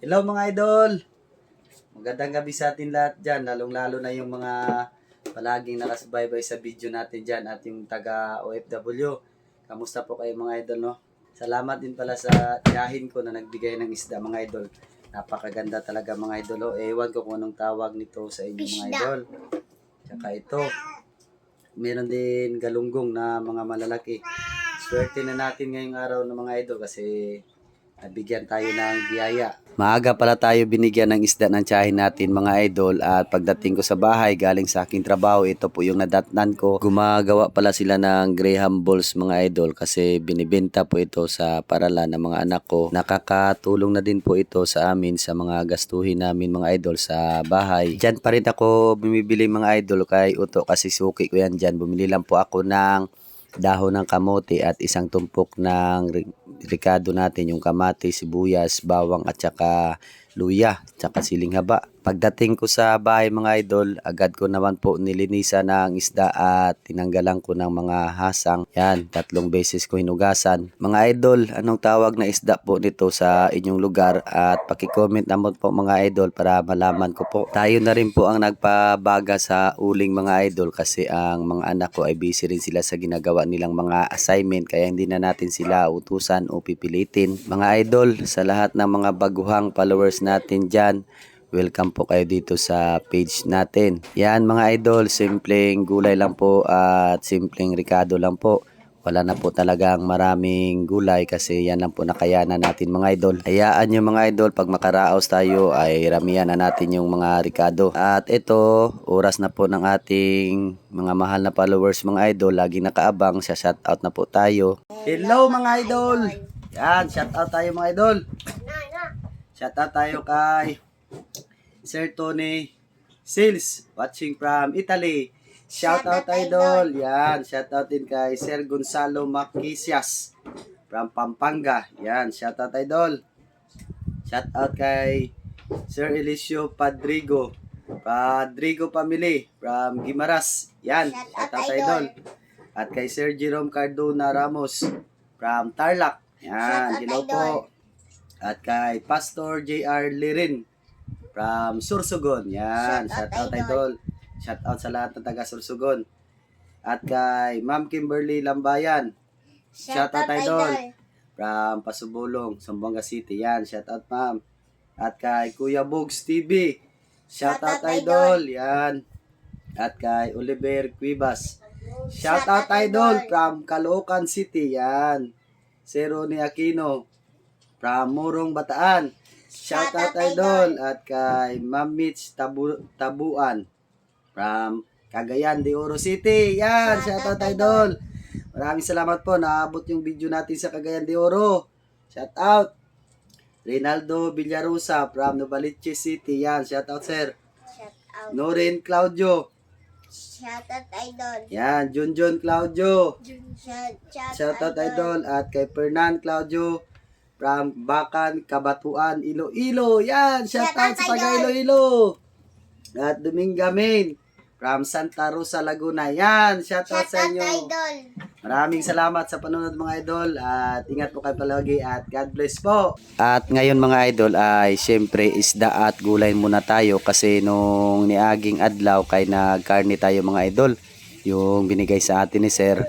Hello mga idol! Magandang gabi sa atin lahat dyan, lalong-lalo na yung mga palaging nakasubaybay sa video natin dyan at yung taga OFW. Kamusta po kayo mga idol, no? Salamat din pala sa tiyahin ko na nagbigay ng isda mga idol. Napakaganda talaga mga idol. Oh. Ewan ko kung anong tawag nito sa inyo mga idol. Tsaka ito, meron din galunggong na mga malalaki. Swerte na natin ngayong araw ng mga idol kasi nabigyan tayo ng biyaya. Maaga pala tayo binigyan ng isda ng tiyahin natin mga idol at pagdating ko sa bahay galing sa aking trabaho ito po yung nadatnan ko. Gumagawa pala sila ng Graham Balls mga idol kasi binibenta po ito sa paralan ng mga anak ko. Nakakatulong na din po ito sa amin sa mga gastuhin namin mga idol sa bahay. Diyan pa rin ako bumibili mga idol kay Uto kasi suki ko yan dyan. Bumili lang po ako ng dahon ng kamote at isang tumpok ng ri- ricado natin yung kamati, sibuyas, bawang at saka luya, tsaka siling haba. Pagdating ko sa bahay mga idol, agad ko naman po nilinisan ng isda at tinanggalan ko ng mga hasang. Yan, tatlong beses ko hinugasan. Mga idol, anong tawag na isda po nito sa inyong lugar? At pakicomment naman po mga idol para malaman ko po. Tayo na rin po ang nagpabaga sa uling mga idol kasi ang mga anak ko ay busy rin sila sa ginagawa nilang mga assignment kaya hindi na natin sila utusan o pipilitin. Mga idol, sa lahat ng mga baguhang followers natin dyan, welcome po kayo dito sa page natin. Yan mga idol, simpleng gulay lang po at simpleng ricado lang po. Wala na po talagang maraming gulay kasi yan lang po nakayanan natin mga idol. Hayaan nyo mga idol, pag makaraos tayo ay ramihan na natin yung mga ricado. At ito, oras na po ng ating mga mahal na followers mga idol. Lagi nakaabang, siya shout out na po tayo. Hello mga idol! Yan, shout out tayo mga idol. Na, na. Shout out tayo kay Sir Tony Sales watching from Italy. Shout out idol. Yan, shout out din kay Sir Gonzalo Maquisias from Pampanga. Yan, shout out idol. Shout out kay Sir Elisio Padrigo. Padrigo family from Gimaras. Yan, Shout shout out, out idol. idol. At kay Sir Jerome Cardona Ramos from Tarlac. Yan, hello idol. po. At kay Pastor JR Lirin from Sursugon. Yan, shout out, idol. Shout out sa lahat ng taga Sursugon. At kay Ma'am Kimberly Lambayan Shout out, idol. from Pasubulong, Zamboanga City. Yan, shout out ma'am. At kay Kuya Bugs TV. Shout, out, idol. Yan. At kay Oliver Cuevas. Shout, out, idol from Caloocan City. Yan. Si Ronnie Aquino from Murong Bataan. Shout, out, idol. At kay Ma'am Mitch Tabu Tabuan from Cagayan de Oro City. Yan, shout, out, idol. Maraming salamat po. Naabot yung video natin sa Cagayan de Oro. Shout out. Reynaldo Villarosa from Novaliches City. Yan, shout out sir. Shout out. Norin Claudio. Shout out, idol. Yan, Junjun Claudio. Shout, shout, Shout out idol. At kay Fernan Claudio from Bakan, Kabatuan, Iloilo. Yan, shout, out sa taga. Iloilo. At Dominga Main from Santa Rosa, Laguna. Yan, shout, out sa inyo. Maraming salamat sa panonood mga idol at ingat po kayo palagi at God bless po. At ngayon mga idol ay syempre isda at gulay muna tayo kasi nung niaging adlaw kay nagkarni tayo mga idol yung binigay sa atin ni Sir.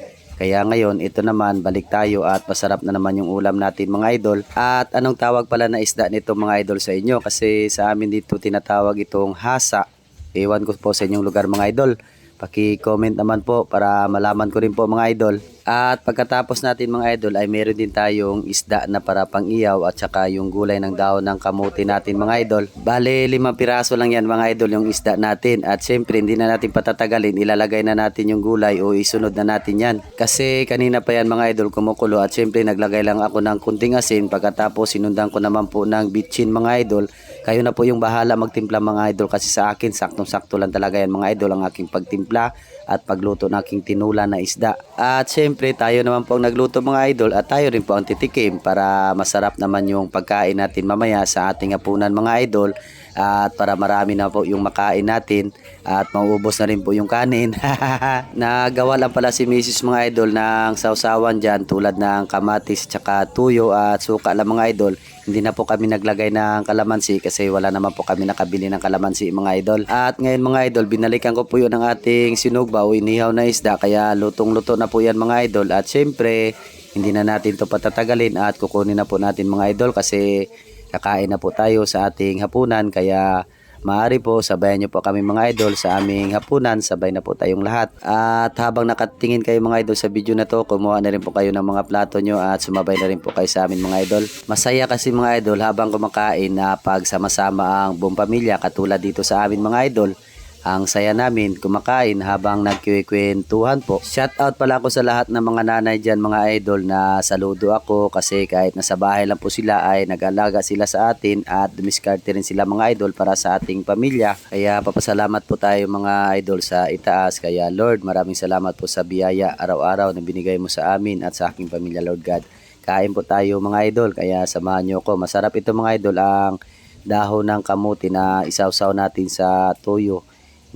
Kaya ngayon ito naman balik tayo at masarap na naman yung ulam natin mga idol. At anong tawag pala na isda nito mga idol sa inyo kasi sa amin dito tinatawag itong hasa. Ewan ko po sa inyong lugar mga idol. Paki-comment naman po para malaman ko rin po mga idol. At pagkatapos natin mga idol ay meron din tayong isda na para pang iyaw at saka yung gulay ng daon ng kamuti natin mga idol. Bale, limang piraso lang yan mga idol yung isda natin. At syempre hindi na natin patatagalin, ilalagay na natin yung gulay o isunod na natin yan. Kasi kanina pa yan mga idol kumukulo at syempre naglagay lang ako ng kunting asin. Pagkatapos sinundan ko naman po ng bitchin mga idol. Kayo na po yung bahala magtimpla mga idol kasi sa akin saktong-sakto lang talaga yan mga idol ang aking pagtimpla at pagluto ng aking tinula na isda. At syempre tayo naman po ang nagluto mga idol at tayo rin po ang titikim para masarap naman yung pagkain natin mamaya sa ating hapunan mga idol at para marami na po yung makain natin at mauubos na rin po yung kanin. Nagawa lang pala si Mrs. mga idol ng sausawan dyan tulad ng kamatis tsaka tuyo at suka lang mga idol hindi na po kami naglagay ng kalamansi kasi wala naman po kami nakabili ng kalamansi mga idol. At ngayon mga idol, binalikan ko po yun ng ating sinugba o inihaw na isda kaya lutong-luto na po yan mga idol. At syempre, hindi na natin to patatagalin at kukunin na po natin mga idol kasi kakain na po tayo sa ating hapunan kaya Maaari po, sabayan niyo po kami mga idol sa aming hapunan, sabay na po tayong lahat. At habang nakatingin kayo mga idol sa video na to, kumuha na rin po kayo ng mga plato nyo at sumabay na rin po kayo sa amin mga idol. Masaya kasi mga idol habang kumakain na pag sama-sama ang buong pamilya katulad dito sa amin mga idol. Ang saya namin kumakain habang nagkikwentuhan po. Shout out pala ako sa lahat ng mga nanay dyan mga idol na saludo ako kasi kahit nasa bahay lang po sila ay nag-alaga sila sa atin at dumiskarte rin sila mga idol para sa ating pamilya. Kaya papasalamat po tayo mga idol sa itaas. Kaya Lord maraming salamat po sa biyaya araw-araw na binigay mo sa amin at sa aking pamilya Lord God. Kain po tayo mga idol kaya samahan nyo ko. Masarap ito mga idol ang dahon ng kamuti na isawsaw natin sa tuyo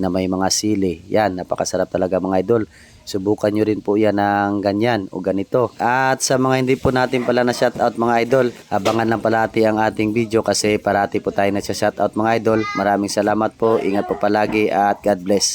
na may mga sili. Yan, napakasarap talaga mga idol. Subukan nyo rin po yan ng ganyan o ganito. At sa mga hindi po natin pala na shoutout mga idol, abangan lang palati ang ating video kasi parati po tayo na shoutout mga idol. Maraming salamat po, ingat po palagi at God bless.